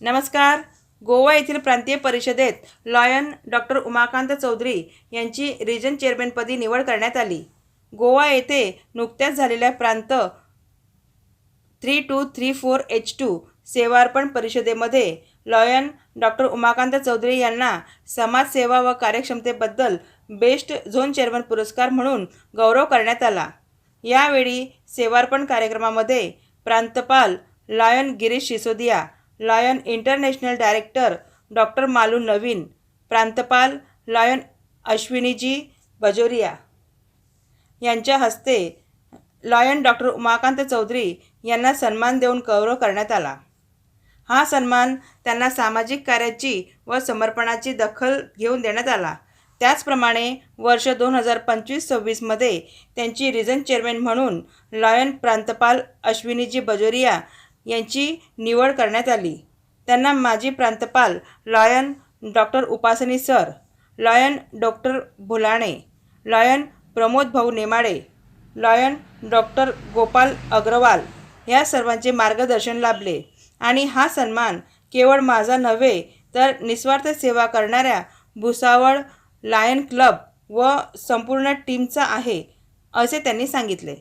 नमस्कार. गोवा येथील प्रांतीय परिषदेत लॉयन डॉक्टर उमाकांत चौधरी यांची रिजन चेअरमॅनपदी निवड करण्यात आली. गोवा येथे नुकत्याच झालेल्या प्रांत three two three four H two सेवार्पण परिषदेमध्ये लॉयन डॉक्टर उमाकांत चौधरी यांना समाजसेवा व कार्यक्षमतेबद्दल बेस्ट झोन चेअरमन पुरस्कार म्हणून गौरव करण्यात आला. यावेळी सेवार्पण कार्यक्रमामध्ये प्रांतपाल lion Girish Sisodia lion international director doctor Malu नवीन प्रांतपाल लॉयन अश्विनीजी बजोरिया यांच्या हस्ते लॉयन डॉक्टर उमाकांत चौधरी यांना सन्मान देऊन गौरव करण्यात आला. हा सन्मान त्यांना सामाजिक कार्याची व समर्पणाची दखल घेऊन देण्यात आला. त्याचप्रमाणे वर्ष दोन हजार पंचवीस सव्वीसमध्ये त्यांची रिजन चेअरमॅन म्हणून लॉयन प्रांतपाल अश्विनीजी बजोरिया यांची निवड करण्यात आली. त्यांना माजी प्रांतपाल lion doctor Upasani sir lion doctor Bhulane lion Pramod भाऊ नेमाडे लॉयन डॉक्टर गोपाल अग्रवाल या सर्वांचे मार्गदर्शन लाभले. आणि हा सन्मान केवळ माझा नव्हे तर निस्वार्थ सेवा करणाऱ्या भुसावळ लायन क्लब व संपूर्ण टीमचा आहे असे त्यांनी सांगितले.